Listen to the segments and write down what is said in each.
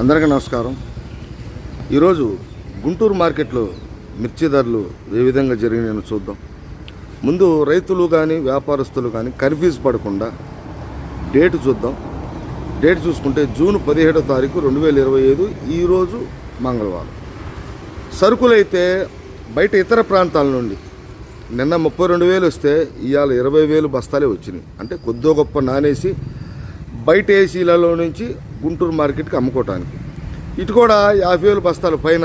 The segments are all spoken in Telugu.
అందరికీ నమస్కారం. ఈరోజు గుంటూరు మార్కెట్లో మిర్చి ధరలు ఏ విధంగా జరిగినాయని చూద్దాం. ముందు రైతులు కానీ వ్యాపారస్తులు కానీ కన్ఫ్యూజ్ పడకుండా డేట్ చూద్దాం. డేట్ చూసుకుంటే జూన్ పదిహేడో తారీఖు రెండు వేల ఇరవై ఐదు ఈరోజు మంగళవారం. సరుకులైతే బయట ఇతర ప్రాంతాల నుండి నిన్న ముప్పై రెండు వేలు వస్తే ఇవాళ ఇరవై వేలు బస్తాలే వచ్చినాయి. అంటే కొద్దో గొప్ప నానేసి బయట ఏసీలలో నుంచి గుంటూరు మార్కెట్కి అమ్ముకోవటానికి. ఇటు కూడా యాభై వేలు బస్తాల పైన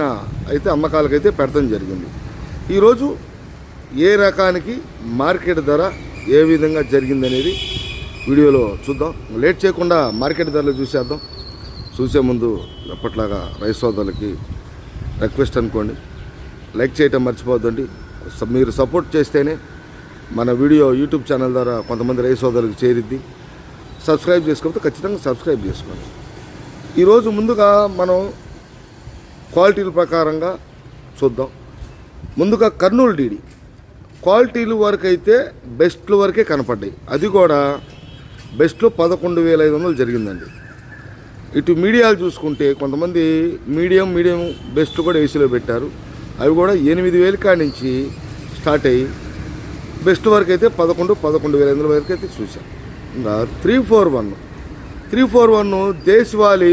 అయితే అమ్మకాలకైతే పెడతం జరిగింది. ఈరోజు ఏ రకానికి మార్కెట్ ధర ఏ విధంగా జరిగిందనేది వీడియోలో చూద్దాం. లేట్ చేయకుండా మార్కెట్ ధరలు చూసేద్దాం. చూసే ముందు ఎప్పట్లాగా రైస్ సోదరులకి రిక్వెస్ట్ అనుకోండి. లైక్ చేయటం మర్చిపోద్దండి మీరు సపోర్ట్ చేస్తేనే మన వీడియో యూట్యూబ్ ఛానల్ ద్వారా కొంతమంది రైస్ సోదరులకు చేరిద్ది. సబ్స్క్రైబ్ చేసుకోకపోతే ఖచ్చితంగా సబ్స్క్రైబ్ చేసుకోండి. ఈరోజు ముందుగా మనం క్వాలిటీల ప్రకారంగా చూద్దాం. ముందుగా కర్నూలు డీడీ. క్వాలిటీలు వరకు అయితే బెస్ట్లు వరకే కనపడ్డాయి. అది కూడా బెస్ట్లో పదకొండు వేల ఐదు వందలు జరిగిందండి. ఇటు మీడియాలు చూసుకుంటే కొంతమంది మీడియం మీడియం బెస్ట్ కూడా ఏసీలో పెట్టారు. అవి కూడా ఎనిమిది వేల కాడి నుంచి స్టార్ట్ అయ్యి బెస్ట్ వరకు అయితే పదకొండు పదకొండు వేల ఐదు వందల వరకు అయితే చూసాం ఇంకా three four one three four one దేశవాళీ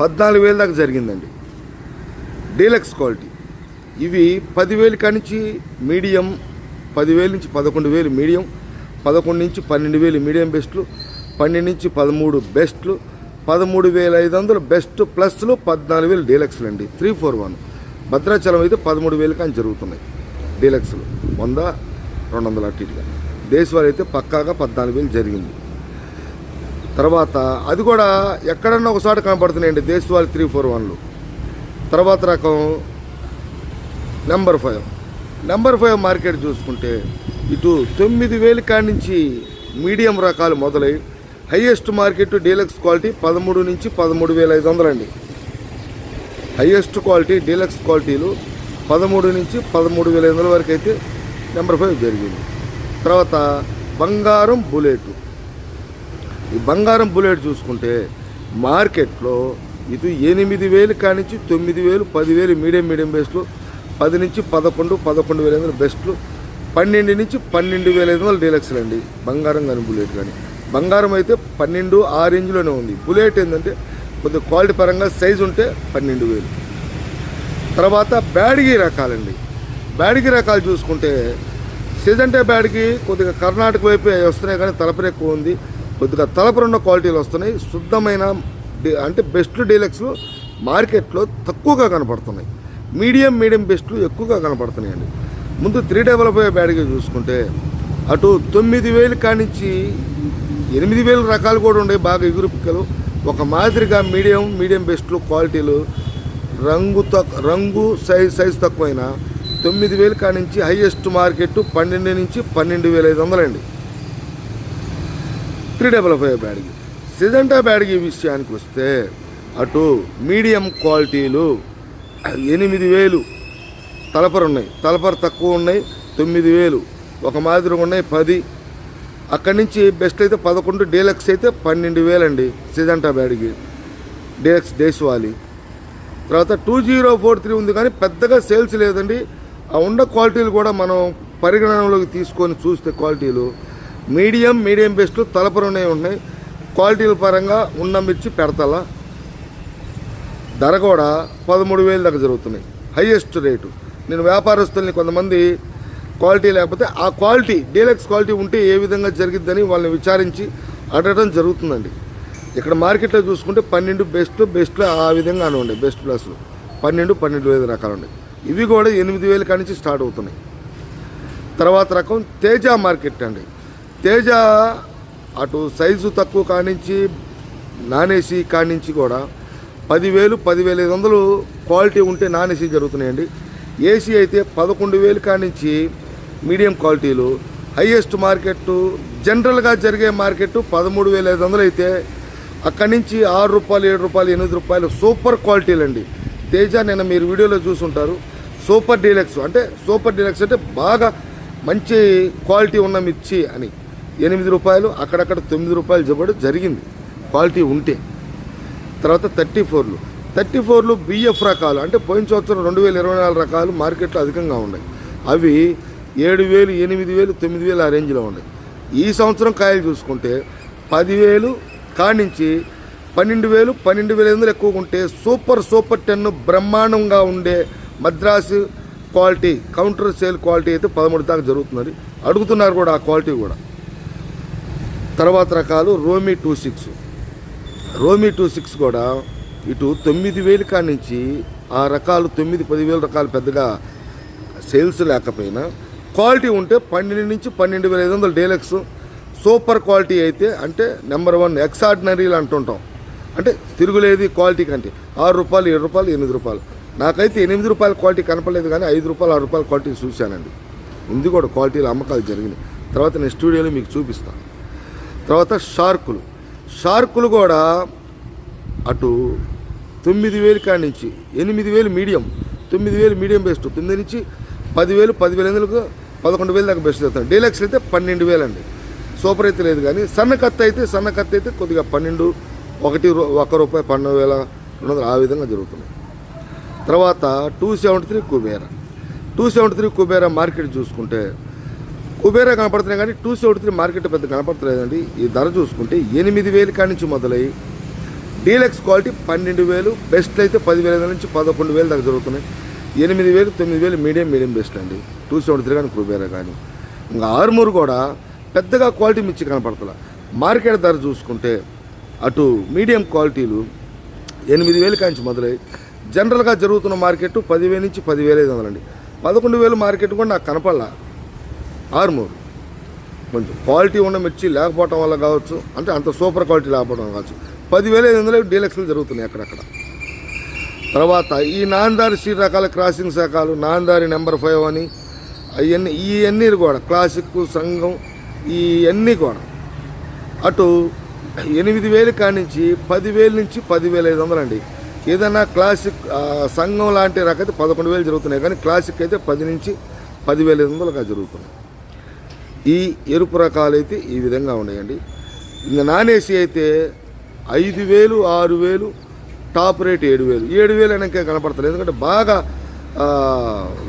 పద్నాలుగు వేల దాకా జరిగిందండి. Deluxe quality. ఇవి పదివేలు కానించి మీడియం పదివేల నుంచి పదకొండు వేలు మీడియం పదకొండు నుంచి పన్నెండు వేలు మీడియం బెస్ట్లు పన్నెండు నుంచి పదమూడు బెస్ట్లు పదమూడు వేల ఐదు వందలు బెస్ట్ ప్లస్లు పద్నాలుగు వేలు డీలక్స్లు అండి. Three four one. భద్రాచలం అయితే పదమూడు వేలు కానీ జరుగుతున్నాయి డీలక్స్లు. వంద రెండు వందల అటు ఇటుగా అయితే పక్కాగా పద్నాలుగు వేలు జరిగింది. తర్వాత అది కూడా ఎక్కడన్నా ఒకసారి కనపడుతున్నాయండి దేశవాళి త్రీ ఫోర్ వన్లు. తర్వాత రకం number five. Number five market చూసుకుంటే ఇటు తొమ్మిది వేలు కాడి నుంచి మీడియం రకాలు మొదలై హయ్యెస్ట్ మార్కెట్ డీలక్స్ క్వాలిటీ పదమూడు నుంచి పదమూడు వేల ఐదు వందలండి. హయ్యెస్ట్ క్వాలిటీ డీలక్స్ క్వాలిటీలు పదమూడు నుంచి పదమూడు వేల ఐదు వందల వరకు అయితే నెంబర్ ఫైవ్ జరిగింది. తర్వాత బంగారం బుల్లెట్. ఈ బంగారం బుల్లెట్ చూసుకుంటే మార్కెట్లో ఇది ఎనిమిది వేలు కానించి తొమ్మిది వేలు పదివేలు మీడియం మీడియం బెస్ట్లు పది నుంచి పదకొండు పదకొండు వేల ఐదు వందలు బెస్ట్లు పన్నెండు నుంచి పన్నెండు వేల ఐదు వందలు డీలక్స్లు అండి. బంగారం కానీ బుల్లెట్ కానీ. బంగారం అయితే పన్నెండు ఆ రేంజ్లోనే ఉంది. బుల్లెట్ ఏంటంటే కొద్దిగా క్వాలిటీ పరంగా సైజు ఉంటే పన్నెండు వేలు. తర్వాత బ్యాడిగి రకాలండి. బ్యాడిగి రకాలు చూసుకుంటే సిజంటే బ్యాడ్కి కొద్దిగా కర్ణాటక వైపు వస్తున్నాయి కానీ తలపరెక్కువ ఉంది. కొద్దిగా తలపరున్న క్వాలిటీలు వస్తున్నాయి. శుద్ధమైన అంటే బెస్ట్ డీలక్స్లు మార్కెట్లో తక్కువగా కనపడుతున్నాయి. మీడియం మీడియం బెస్ట్లు ఎక్కువగా కనపడుతున్నాయండి. ముందు త్రీ డెవలప్ అయ్యే బ్యాడ్గా చూసుకుంటే అటు తొమ్మిది వేలు కానించి ఎనిమిది వేల రకాలు కూడా ఉన్నాయి బాగా ఎగురు పిక్కలు. ఒక మాదిరిగా మీడియం మీడియం బెస్ట్లు క్వాలిటీలు రంగు రంగు సైజ్ సైజ్ తక్కువైన తొమ్మిది వేలు కానించి హైయెస్ట్ మార్కెట్ పన్నెండు నుంచి పన్నెండు వేల ఐదు వందలండి. త్రీ డబల్ ఫైవ్ బ్యాడ్కి సిజంటా బ్యాడ్కి విషయానికి వస్తే అటు మీడియం క్వాలిటీలు ఎనిమిది వేలు తలపరు ఉన్నాయి. తలపరు తక్కువ ఉన్నాయి తొమ్మిది వేలు. ఒక మాదిరిగా ఉన్నాయి పది. అక్కడి నుంచి బెస్ట్ అయితే పదకొండు డీలక్స్ అయితే పన్నెండు వేలండి సిజంటా బ్యాడ్కి డీలక్స్ దేశవాలి తర్వాత టూ జీరో ఫోర్ త్రీ ఉంది కానీ పెద్దగా సేల్స్ లేదండి. ఆ ఉన్న క్వాలిటీలు కూడా మనం పరిగణనలోకి తీసుకొని చూస్తే క్వాలిటీలు మీడియం మీడియం బెస్ట్ తలపరునే ఉన్నాయి. క్వాలిటీల పరంగా ఉన్న మిర్చి పెడతల. ధర కూడా పదమూడు వేలు దాకా జరుగుతున్నాయి. హైయెస్ట్ రేటు నేను వ్యాపారస్తుల్ని కొంతమంది క్వాలిటీ లేకపోతే ఆ క్వాలిటీ డీలక్స్ క్వాలిటీ ఉంటే ఏ విధంగా జరిగిద్దని వాళ్ళని విచారించి అడగడం జరుగుతుందండి. ఇక్కడ మార్కెట్లో చూసుకుంటే పన్నెండు బెస్ట్ బెస్ట్లో ఆ విధంగా ఉండే బెస్ట్ ప్లస్లు. పన్నెండు పన్నెండు వేల రకాలు ఉన్నాయి ఇవి కూడా ఎనిమిది వేల కానించి స్టార్ట్ అవుతున్నాయి. తర్వాత రకం తేజ మార్కెట్ అండి. తేజ అటు సైజు తక్కువ కానించి నాన్ ఏసీ కానించి కూడా పదివేలు పదివేల ఐదు వందలు క్వాలిటీ ఉంటే నానేసి జరుగుతున్నాయండి. ఏసీ అయితే పదకొండు వేలు కానించి మీడియం క్వాలిటీలు హైయెస్ట్ మార్కెట్ జనరల్గా జరిగే మార్కెట్ పదమూడు వేల ఐదు వందలు అయితే అక్కడి నుంచి ఆరు రూపాయలు ఏడు రూపాయలు ఎనిమిది రూపాయలు సూపర్ క్వాలిటీలు అండి తేజ నిన్న మీరు వీడియోలో చూసుంటారు. సూపర్ డీలక్స్ అంటే సూపర్ డీలక్స్ అంటే బాగా మంచి క్వాలిటీ ఉన్న మిర్చి అని. ఎనిమిది రూపాయలు అక్కడక్కడ తొమ్మిది రూపాయలు చెప్పడం జరిగింది. క్వాలిటీ ఉంటే. తర్వాత థర్టీ ఫోర్లు. థర్టీ ఫోర్లు బిఎఫ్ రకాలు అంటే పోయిన సంవత్సరం రెండు వేల ఇరవై నాలుగు రకాలు మార్కెట్లో అధికంగా ఉన్నాయి. అవి ఏడు వేలు ఎనిమిది వేలు తొమ్మిది వేలు ఆ రేంజ్లో ఉన్నాయి. ఈ సంవత్సరం కాయలు చూసుకుంటే పదివేలు కానించి పన్నెండు వేలు పన్నెండు వేల ఐదు వందలు ఎక్కువ ఉంటే సూపర్ సూపర్ టెన్ బ్రహ్మాండంగా ఉండే Madras quality counter sale quality అయితే పదమూడు దాకా జరుగుతున్నది. అడుగుతున్నారు కూడా ఆ క్వాలిటీ కూడా. తర్వాత రకాలు రోమీ టూ సిక్స్. రోమీ టూ సిక్స్ కూడా ఇటు తొమ్మిది వేలు కాడి నుంచి ఆ రకాలు తొమ్మిది పదివేల రకాలు పెద్దగా సేల్స్ లేకపోయినా క్వాలిటీ ఉంటే పన్నెండు నుంచి పన్నెండు వేల ఐదు వందలు డీలక్స్. సూపర్ క్వాలిటీ అయితే అంటే నెంబర్ వన్ ఎక్సార్డినరీలు అంటుంటాం. అంటే తిరుగులేది క్వాలిటీ కంటే ఆరు రూపాయలు ఏడు రూపాయలు ఎనిమిది రూపాయలు. నాకైతే ఎనిమిది రూపాయల క్వాలిటీ కనపడలేదు కానీ ఐదు రూపాయలు ఆరు రూపాయల క్వాలిటీ చూశానండి. ఉంది కూడా క్వాలిటీలో అమ్మకాలు జరిగినాయి. తర్వాత నేను స్టూడియోలో మీకు చూపిస్తాను. తర్వాత షార్కులు. షార్కులు కూడా అటు తొమ్మిది వేలు కాడి నుంచి ఎనిమిది వేలు మీడియం. తొమ్మిది వేలు మీడియం బెస్ట్. తొమ్మిది నుంచి పదివేలు పదివేల ఎందుకు? పదకొండు వేలు దాకా బెస్ట్ అవుతాయి డీలక్స్ అయితే పన్నెండు వేలు అండి సూపర్ అయితే లేదు కానీ సన్న కత్తి అయితే సన్న కత్తి అయితే కొద్దిగా పన్నెండు ఒకటి రూ- ఒక రూపాయి పన్నెండు వేల రెండు వందలు ఆ విధంగా జరుగుతున్నాయి తర్వాత two seventy three Kubera. Two seventy three Kubera market చూసుకుంటే కుబేరా కనపడుతున్నాయి కానీ టూ సెవెంటీ త్రీ మార్కెట్ పెద్ద కనపడలేదండి ఈ ధర చూసుకుంటే ఎనిమిది వేలు కాడి నుంచి మొదలై డీలక్స్ క్వాలిటీ పన్నెండు వేలు బెస్ట్ అయితే పదివేల నుంచి పదకొండు వేలు దాకా జరుగుతున్నాయి. ఎనిమిది వేలు తొమ్మిది వేలు మీడియం మీడియం బెస్ట్ అండి. టూ సెవెంటీ త్రీ కానీ కుబేరా కానీ. ఇంకా ఆర్మూర్ కూడా పెద్దగా క్వాలిటీ మిర్చి కనపడతలే. మార్కెట్ ధర చూసుకుంటే అటు మీడియం క్వాలిటీలు ఎనిమిది వేలు కాంచి మొదలై జనరల్గా జరుగుతున్న మార్కెట్ పదివేల నుంచి పదివేల ఐదు వందలండి. పదకొండు వేలు మార్కెట్ కూడా నాకు కనపడలా. ఆర్మూర్. కొంచెం క్వాలిటీ ఉన్న మిర్చి లేకపోవటం వల్ల కావచ్చు అంటే అంత సూపర్ క్వాలిటీ లేకపోవడం కావచ్చు. పదివేల ఐదు వందలు డీలక్స్లు జరుగుతున్నాయి అక్కడక్కడ. తర్వాత ఈ నాందారి సీట్ రకాల క్రాసింగ్ శాఖలు నాందారి నెంబర్ ఫైవ్ అని అవన్నీ ఇవన్నీ కూడా క్లాసిక్ సంఘం ఇవన్నీ కూడా. అటు ఎనిమిది వేలు కానించి పదివేల నుంచి పదివేల ఐదు వందలు అండి ఏదైనా క్లాసిక్ సంఘం లాంటి రకైతే పదకొండు వేలు జరుగుతున్నాయి కానీ క్లాసిక్ అయితే పది నుంచి పదివేల ఐదు వందలుగా జరుగుతున్నాయి. ఈ ఎరుపు రకాలు అయితే ఈ విధంగా ఉన్నాయండి. ఇంకా నానేసి అయితే ఐదు వేలు ఆరు వేలు టాప్ రేట్ ఏడు వేలు. ఏడు వేలు అనక కనపడతలేదు. ఎందుకంటే బాగా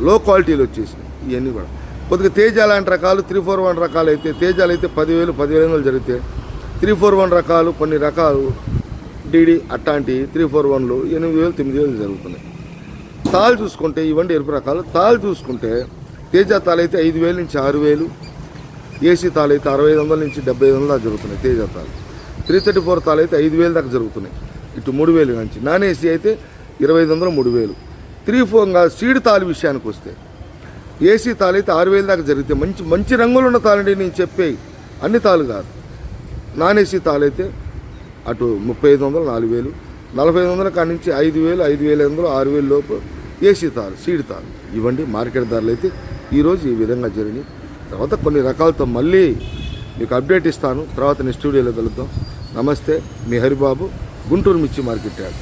లో క్వాలిటీలు వచ్చేసినాయి ఇవన్నీ కూడా. కొద్దిగా తేజ లాంటి రకాలు త్రీ ఫోర్ వన్ రకాలు అయితే తేజాలు అయితే పదివేలు పదివేల వందలు జరిగితే త్రీ ఫోర్ వన్ రకాలు కొన్ని రకాలు డీడీ అట్లాంటి త్రీ ఫోర్ వన్లు ఎనిమిది వేలు తొమ్మిది వేలు జరుగుతున్నాయి. తాళ్ళు చూసుకుంటే ఇవన్నీ ఎరుపు రకాలు. తాళ్ళు చూసుకుంటే తేజ తాళ్ళు అయితే ఐదు వేలు నుంచి ఆరు వేలు ఏసీ తాలు అయితే అరవై ఐదు వందల నుంచి డెబ్బై ఐదు వందల దాకా జరుగుతున్నాయి తేజ తాలు త్రీ థర్టీ ఫోర్ తాలు అయితే ఐదు వేలు దాకా జరుగుతున్నాయి. ఇటు మూడు వేలు నుంచి. నాన్ ఏసీ అయితే ఇరవై ఐదు వందలు మూడు వేలు. త్రీ ఫోర్ సీడ్ తాలు విషయానికి వస్తే ఏసీ తాలు అయితే ఆరు వేలు దాకా జరిగితే మంచి మంచి రంగులు ఉన్న తాలండి నేను చెప్పే అన్ని తాలు కాదు. నాన్ ఏసీ తాలు అయితే అటు ముప్పై ఐదు వందలు నాలుగు వేలు. నలభై ఐదు వందల కాడి నుంచి ఐదు వేలు ఐదు వేల ఐదు వందలు ఆరు వేలు లోపు ఏసీ తాలు సీడ్ తాలు ఇవ్వండి మార్కెట్ ధరలు అయితే ఈరోజు ఈ విధంగా జరిగినాయి. తర్వాత కొన్ని రకాలతో మళ్ళీ మీకు అప్డేట్ ఇస్తాను. తర్వాత నేను స్టూడియోలో కలుద్దాం. నమస్తే మీ హరిబాబు గుంటూరు మిర్చి మార్కెట్ యాడ్.